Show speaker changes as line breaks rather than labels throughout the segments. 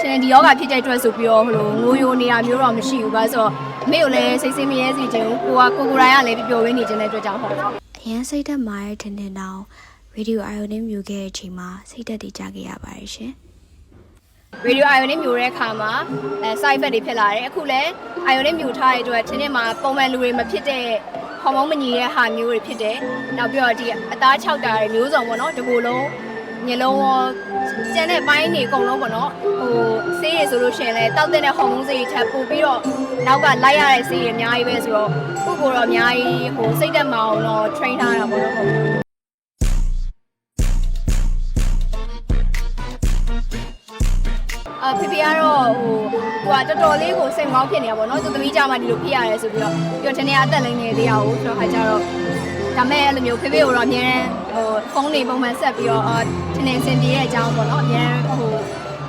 ကျွန်တော်ဒီယောဂဖြစ်တဲ့အတွက်ဆိုပြီးတော့ဟိုလိုငိုယိုနေတာမျိုးတော့မရှိဘူးပါဆိုတော့အမေကိုလည်းစိတ်ဆင်းမရဲစေချင်ဘူးကိုကကိုကိုရိုင်းကလည်းပျော်ပျော်ဝင်းနေခြင်းတဲ့အတွက်ကြောင့်ဟုတ်
အရန်စိတ်သက်မာတဲ့ထင်ထင်တောင်ရေဒီယိုအာယုန်နဲ့မြူခဲ့တဲ့အချိန်မှာစိတ်သက်တည်ကြခဲ့ရပါတယ်ရှင်
ရေဒီယိုအာယုန်နဲ့မြူတဲ့အခါမှာအဲ side effect တွေဖြစ်လာတယ်အခုလည်းအာယုန်နဲ့မြူထားတဲ့အတွက်ချင်းချင်းမှာပုံမှန်လူတွေမဖြစ်တဲ့ဟော်မုန်းမညီတဲ့ဟာမျိုးတွေဖြစ်တယ်နောက်ပြီးတော့ဒီအသားခြောက်တာတွေမျိုးစုံပေါ့နော်ဒီကိုယ်လုံး ညလုံးရောကျန်တဲ့ပိုင်းတွေအကုန်လုံးပေါ့နော်ဟိုဆေးရည်ဆိုလို့ရှိရင်လည်းတောက်တဲ့ဟော်မုန်းဆေးတွေထပ်ပို့ပြီးတော့နောက်ကလိုက်ရတဲ့ဆေးတွေအများကြီးပဲဆိုတော့ကိုယ့်ကိုယ်တော့အများကြီးဟိုစိတ်သက်မအောင်တော့ train ထားတာပေါ့နော်ဟုတ်အဖေဖေကတော့ဟိုသူကတော်တော်လေးကိုစိတ်မောင်းဖြစ်နေတာပေါ့နော်သူသမီးကြမှာဒီလိုဖြစ်ရတယ်ဆိုပြီးတော့ပြီးတော့တနေ့အသက်လိမ့်နေသေးရအောင်ဆိုတော့ခါကျတော့ဒါမဲ့အဲ့လိုမျိုးဖေဖေကိုတော့အများဟိုဖုန်းတွေပုံမှန်ဆက်ပြီးတော့ အာတနေ့အဆင်ပြေတဲ့အကြောင်းပေါ့နော်အများဟို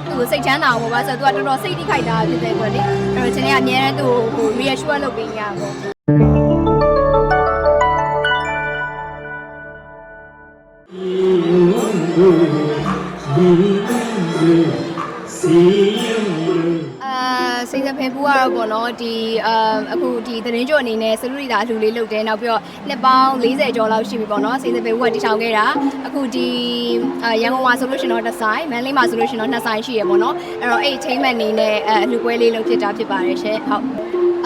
သူ့စိတ်ချမ်းသာအောင်ပေါ့ပါဆိုတော့သူကတော်တော်စိတ်ထိခိုက်တာဖြစ်တဲ့ကွယ်လေအဲ့တော့တနေ့အများသူ့ကိုဟို reassure လုပ်ပေးရပေါ့ စိတ်သက်ဖဲပူကတော့ပေါ့နော်ဒီအာအခုဒီသတင်းကြိုအနေနဲ့စလူရီတာအလှူလေးလုပ်တယ်နောက်ပြီးတော့နှစ်ပေါင်း40ကျော်လောက်ရှိပြီပေါ့နော်စိတ်သက်ဖဲပူကတည်ထောင်ခဲ့တာအခုဒီအာရန်ကုန်မှာဆိုလို့ရှိရင်တော့တစ်ဆိုင်မန္တလေးမှာဆိုလို့ရှိရင်တော့နှစ်ဆိုင်ရှိရပေါ့နော်အဲ့တော့အဲ့ achievement အနေနဲ့အအလှူပွဲလေးလုပ်ဖြစ်တာဖြစ်ပါတယ်ရှင်ဟုတ်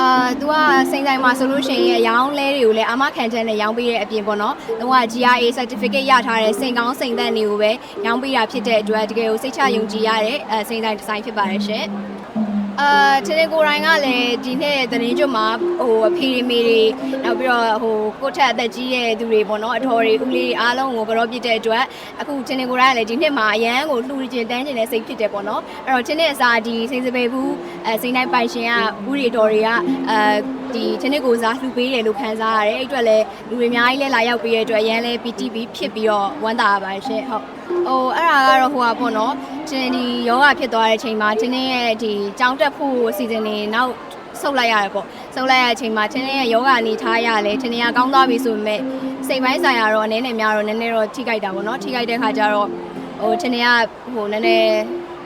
အာသူကစိန်ဆိုင်မှာဆိုလို့ရှိရင်ရောင်းလဲတွေကိုလည်းအာမခံချက်နဲ့ရောင်းပေးတဲ့အပြင်ပေါ့နော်သူက GRA certificate ရထားတဲ့စိန်ကောင်းစိန်သက်တွေကိုပဲရောင်းပေးတာဖြစ်တဲ့အတွက်တကယ်ကိုစိတ်ချယုံကြည်ရတဲ့အဲစိန်ဆိုင်ဒီဇိုင်းဖြစ်ပါတယ်ရှင် အာတနေ့ကိုယ်တိုင်ကလည်းဒီနေ့သတင်းကြွမှာဟိုအဖေတွေမေတွေနောက်ပြီးတော့ဟိုကိုယ့်ထက်အသက်ကြီးတဲ့သူတွေပေါ့နော်အထော်တွေဦးလေးအားလုံးကိုကြောပြစ်တဲ့အတွက်အခုတနေ့ကိုယ်တိုင်ကလည်းဒီနှစ်မှာအရန်ကိုလှူကျင်တန်းကျင်တဲ့စိတ်ဖြစ်တယ်ပေါ့နော်အဲ့တော့တနေ့အစားဒီစိန်စပယ်ဘူးအဲစိန်တိုင်းပိုင်ရှင်ကဦးရီတော်တွေကအဲဒီတနေ့ကိုစားလှူပေးတယ်လို့ခံစားရတယ်အဲ့အတွက်လည်းလူတွေအများကြီးလဲလာရောက်ပေးတဲ့အတွက်အရန်လဲ PTV ဖြစ်ပြီးတော့ဝမ်းသာပါပါတယ်ရှင်ဟုတ်ဟိုအဲ့ဒါကတော့ဟိုပါပေါ့နော်တင်းဒီယောဂဖြစ်သွားတဲ့အချိန်မှာတင်းတင်းရဲ့ဒီကြောင်းတက်ဖို့အစီအစဉ်နေနောက်ဆုတ်လိုက်ရတယ်ပေါ့ဆုတ်လိုက်ရတဲ့အချိန်မှာတင်းတင်းရဲ့ယောဂအနေထားရလဲတင်းတင်းကကောင်းသွားပြီဆိုပေမဲ့စိတ်ပိုင်းဆိုင်ရာတော့အနေနဲ့များတော့နည်းနည်းတော့ထိခိုက်တာပေါ့နော်ထိခိုက်တဲ့ခါကျတော့ဟိုတင်းတင်းကဟိုနည်းနည်း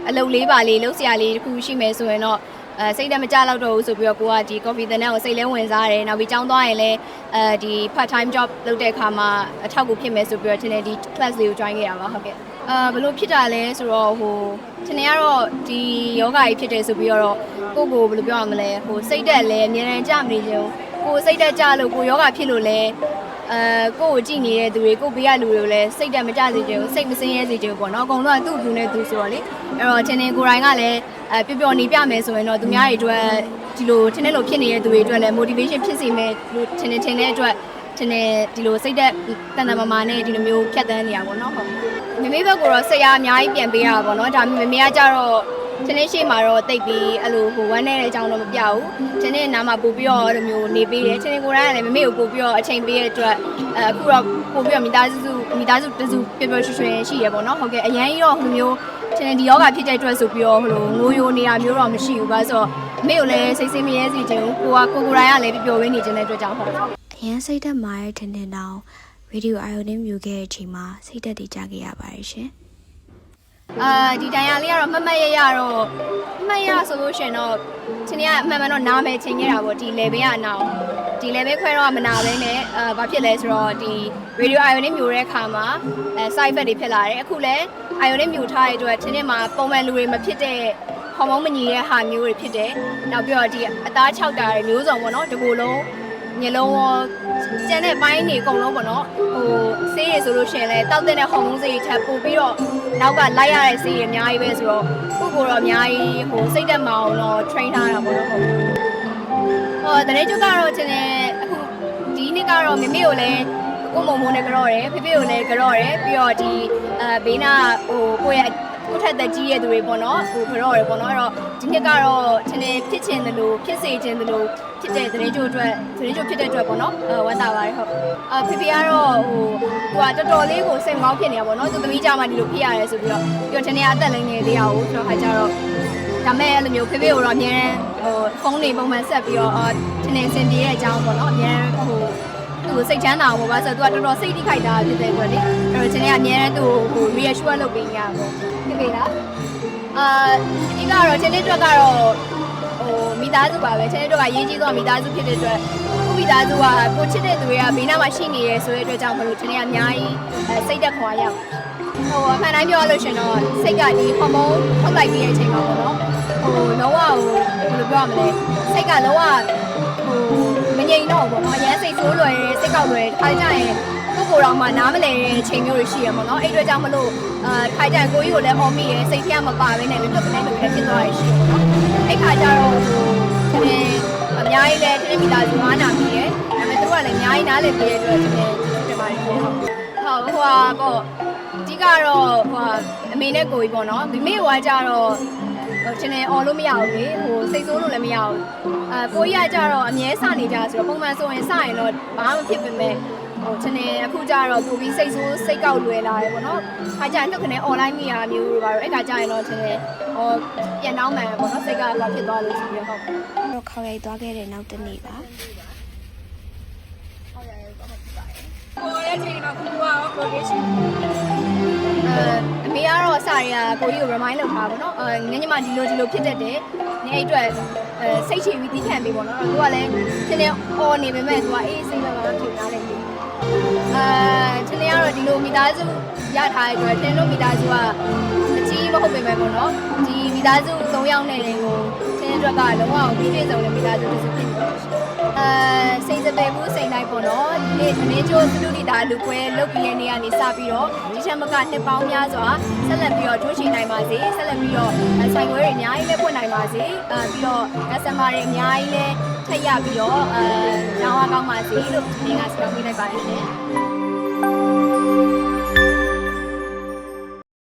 အလုပ်လေးပါလေးလုပ်စရာလေးတစ်ခုရှိမယ်ဆိုရင်တော့ အဲစိတ်တက်မကြတော့တော့ဘူးဆိုပြီးတော့ကိုကဒီ coffee တဲ့နဲ့ကိုစိတ်လဲဝင်စားတယ်နောက်ပြီးကြောင်းသွားရင်လည်းအဲဒီ part time job လုပ်တဲ့အခါမှာအထောက်အကူဖြစ်မယ်ဆိုပြီးတော့ထင်တယ်ဒီ class လေးကို join ခဲ့တာပါဟုတ်ကဲ့အာဘယ်လိုဖြစ်တာလဲဆိုတော့ဟိုထင်တယ်ကတော့ဒီယောဂကြီးဖြစ်တယ်ဆိုပြီးတော့ကိုကိုဘယ်လိုပြောရမလဲဟိုစိတ်တက်လဲအများရန်ကြမနေချင်ဘူးကိုစိတ်တက်ကြလို့ကိုယောဂဖြစ်လို့လဲ အဲကိုကိုကြည့်နေတဲ့သူတွေကိုဘေးကလူတွေကိုလည်းစိတ်တက်မကြစေချင်ဘူးစိတ်မစင်းရဲစေချင်ဘူးပေါ့နော်အကုန်လုံးကသူ့အတူနဲ့သူဆိုတော့လေအဲ့တော့ထင်တယ်ကိုရိုင်းကလည်းအဲပျော်ပျော်နေပြမယ်ဆိုရင်တော့သူများတွေအတွက်ဒီလိုထင်တယ်လို့ဖြစ်နေတဲ့သူတွေအတွက်လည်း motivation ဖြစ်စေမယ်လို့ထင်တယ်ထင်တဲ့အတွက်ထင်တယ်ဒီလိုစိတ်သက်တန်တန်မာမာနဲ့ဒီလိုမျိုးဖြတ်တန်းနေရပါတော့ဟုတ်မမေဘက်ကတော့စိတ်အားအများကြီးပြန်ပေးရတာပေါ့နော်ဒါပေမဲ့မမေကကြတော့ ထင်းလေးရှိမှာတော့တိတ်ပြီးအဲ့လိုဟိုဝမ်းနေတဲ့အကြောင်းတော့မပြဘူးထင်းလေးနားမှာပို့ပြီးတော့အဲ့လိုမျိုးနေပေးတယ်ထင်းလေးကိုယ်တိုင်ကလည်းမမေကိုပို့ပြီးတော့အချိန်ပေးရတဲ့အတွက်အဲအခုတော့ပို့ပြီးတော့မိသားစုမိသားစုတစုပျော်ပျော်ရွှင်ရွှင်ရှိရပေါ့နော်ဟုတ်ကဲ့အရန်ကြီးတော့ဟိုမျိုးထင်းဒီယောဂဖြစ်တဲ့အတွက်ဆိုပြီးတော့ဟိုလိုငိုယိုနေတာမျိုးတော့မရှိဘူးပါဆိုတော့အမေကိုလည်းစိတ်ဆင်းမရဲစေချင်ဘူးကိုကကိုကိုယ်တိုင်ကလည်းပျော်ပျော်ဝင်းနေခြင်းတဲ့အတွက်ကြောင့်ဟုတ်
အရန်စိတ်သက်မာတဲ့ထင်ထင်တောင်ရေဒီယိုအာယုန်နဲ့မြူခဲ့တဲ့အချိန်မှာစိတ်သက်တည်ကြခဲ့ရပါတယ်ရှင်
အာဒီတိုင်ယာလေးကတော့မတ်မတ်ရရတော့မတ်ရဆိုလို့ရှင်တော့ချင်းကအမှန်မှန်တော့နားမယ်ချိန်ခဲ့တာပေါ့ဒီ level ကနာအောင်ဒီ level ခွဲတော့မနာဘဲနဲ့အာဘာဖြစ်လဲဆိုတော့ဒီ radio ion နဲ့မျိုးတဲ့အခါမှာအဲ side effect တွေဖြစ်လာတယ်အခုလည်း ion နဲ့မျိုးထားတဲ့အတွက်ချင်းနဲ့မှာပုံမှန်လူတွေမဖြစ်တဲ့ဟော်မုန်းမညီတဲ့ဟာမျိုးတွေဖြစ်တယ်နောက်ပြီးတော့ဒီအသားခြောက်တာတွေမျိုးစုံပေါ့နော်ဒီကိုယ်လုံး ညလုံးရောကျန်တဲ့ပိုင်းတွေအကုန်လုံးပေါ့နော်ဟိုဆေးရည်ဆိုလို့ရှိရင်လည်းတောက်တဲ့ဟော်မုန်းဆေးတွေထပ်ပို့ပြီးတော့နောက်ကလိုက်ရတဲ့ဆေးတွေအများကြီးပဲဆိုတော့ကိုယ့်ကိုယ်တော့အများကြီးဟိုစိတ်သက်မအောင်တော့ train ထားတာပေါ့နော်ဟုတ်ဟိုတနေ့ကျကတော့ချင်းနေအခုဒီနေ့ကတော့မမေကိုလည်းကိုမုံမုံနဲ့ကြော့တယ်ဖေဖေကိုလည်းကြော့တယ်ပြီးတော့ဒီအဲဘေးနာဟိုကိုယ့်ရဲ့ကိုယ့်ထက်သက်ကြီးရဲ့သူတွေပေါ့နော်ဟိုကြော့တယ်ပေါ့နော်အဲ့တော့ဒီနှစ်ကတော့ချင်းနေဖြစ်ချင်တယ်လို့ဖြစ်စေချင်တယ်လို့ ဖြစ်တဲ့သတင်းကြိုအတွက်သတင်းကြိုဖြစ်တဲ့အတွက်ပေါ့နော်အဲဝမ်းသာပါတယ်ဟုတ်အဖေဖေကတော့ဟိုသူကတော်တော်လေးကိုစိတ်ကောင်းဖြစ်နေတာပေါ့နော်သူသမီးကြမှာဒီလိုဖြစ်ရတယ်ဆိုပြီးတော့ပြီးတော့ထင်နေအသက်လိမ့်နေသေးရအောင်ဆိုတော့ခါကျတော့ဒါမဲ့အဲ့လိုမျိုးဖေဖေကိုတော့အများဟိုဖုန်းတွေပုံမှန်ဆက်ပြီးတော့အော်ထင်နေစင်ပြေတဲ့အကြောင်းပေါ့နော်အများဟိုသူစိတ်ချမ်းသာအောင်ပေါ့ပါဆိုတော့သူကတော်တော်စိတ်ထိခိုက်တာဖြစ်တဲ့ကွယ်လေအဲ့တော့ထင်နေကအများသူ့ဟို reassure လုပ်ပေးရပါပေါ့ဖြစ်ပြီလားအာအဓိကတော့ချင်းလေးအတွက်ကတော့ ဟိုမိသားစုပါပဲချင်းလေးအတွက်ကရေးကြီးတော့မိသားစုဖြစ်တဲ့အတွက်ကိုမိသားစုကကိုချစ်တဲ့သူတွေကဘေးနားမှာရှိနေရဲဆိုတဲ့အတွက်ကြောင့်မလို့ချင်းလေးကအများကြီးအဲစိတ်သက်ခွန်အားရဟိုအမှန်တိုင်းပြောလို့ရှင်တော့စိတ်ကဒီဟော်မုန်းထုတ်လိုက်ပြီးတဲ့အချိန်မှာပေါ့နော်ဟိုလုံးဝဟိုဘယ်လိုပြောရမလဲစိတ်ကလုံးဝဟိုမငြိမ်တော့ဘူးပေါ့နော်အရင်စိတ်ဆိုးလွယ်တယ်စိတ်ကောက်လွယ်တယ်ခါကြရင် ကိုကိုယ်တော်မှနားမလည်တဲ့ချိန်မျိုးတွေရှိရပေါ့နော်အဲ့အတွက်ကြောင့်မလို့အာခါကြရင်ကိုကြီးကိုလည်းအော်မိရယ်စိတ်ထဲကမပါဘဲနဲ့လွတ်ကနေလွတ်ကနေဖြစ်သွားရရှိရပေါ့နော်အဲ့ခါကျတော့ဟိုဒီအများကြီးလဲတင်းမိသားစုအားနာပြီးရယ်ဒါပေမဲ့သူကလည်းအများကြီးနားလည်ပြီးရတဲ့အတွက်ဒီနေ့ကျေးဇူးတင်ပါတယ်ရှင်ဟုတ်ဟုတ်ဟိုဟာပေါ့အဓိကတော့ဟိုဟာအမေနဲ့ကိုကြီးပေါ့နော်မိမေကကြတော့ဟိုချင်းနေអော်လို့မရဘူးလေဟိုစိတ်ဆိုးလို့လည်းမရဘူးအာကိုကြီးကကြတော့အမြဲစနေကြဆိုတော့ပုံမှန်ဆိုရင်စရင်တော့ဘာမှမဖြစ်ပေမဲ့ ဟိုချင်းနေအခုကြတော့ပိုပြီးစိတ်ဆိုးစိတ်ကောက်လွယ်လာတယ်ပေါ့နော်။အားကြနှုတ်ခနဲ့ online မိတာမျိုးတွေပါတော့အဲ့ကကြရင်တော့ချင်းနေဟိုပြန်နှောင်းမှန်ပေါ့နော်စိတ်ကဟိုဖြစ်သွားလို့ဆိုပြီးတော့ဟုတ်
တော့ခေါက်ရိုက်သွားခဲ့တဲ့နောက်တစ်နေ့ပါ
ကိုရဲ့ချိန်တော့ကိုကရောကိုရဲ့ချိန်အဲအမေကတော့အစတွေကကိုကြီးကို remind လုပ်ထားပါတော့အဲငညမဒီလိုဒီလိုဖြစ်တတ်တယ်နေအဲ့အတွက်အဲစိတ်ချပြီးတီးခံပေးပေါ့နော်သူကလည်းချင်းနေ on နေပေမဲ့သူကအေးစိတ်လည်းမဖြစ်သားတယ် အဲချင်းနေကတော့ဒီလိုမိသားစုရထားတဲ့အတွက်ချင်းတို့မိသားစုကအကြီးမဟုတ်ပေမဲ့ပေါ့နော်ဒီမိသားစု၃ယောက်နဲ့လည်းကိုချင်းအတွက်ကလုံးဝပြည့်ပြည့်စုံတဲ့မိသားစုတစ်စုဖြစ်နေပါရှင်အဲ စိတ်စပယ်ဘူးစိတ်တိုင်းပေါ့နော်ဒီနေ့မင်းကျိုးသူတို့ဒီတာလူပွဲလုတ်ပြီးတဲ့နေ့ကနေစပြီးတော့ဒီချက်မကနှစ်ပေါင်းများစွာဆက်လက်ပြီးတော့ထိုးချင်နိုင်ပါစေဆက်လက်ပြီးတော့ဆိုင်ဝဲတွေအများကြီးလည်းဖွင့်နိုင်ပါစေအဲပြီးတော့ customer တွေအများကြီးလည်းထပ်ရပြီးတော့အဲရောင်းအားကောင်းပါစေလို့ဒီနေ့ကဆုတောင်းပေးလိုက်ပါတယ်ရှင်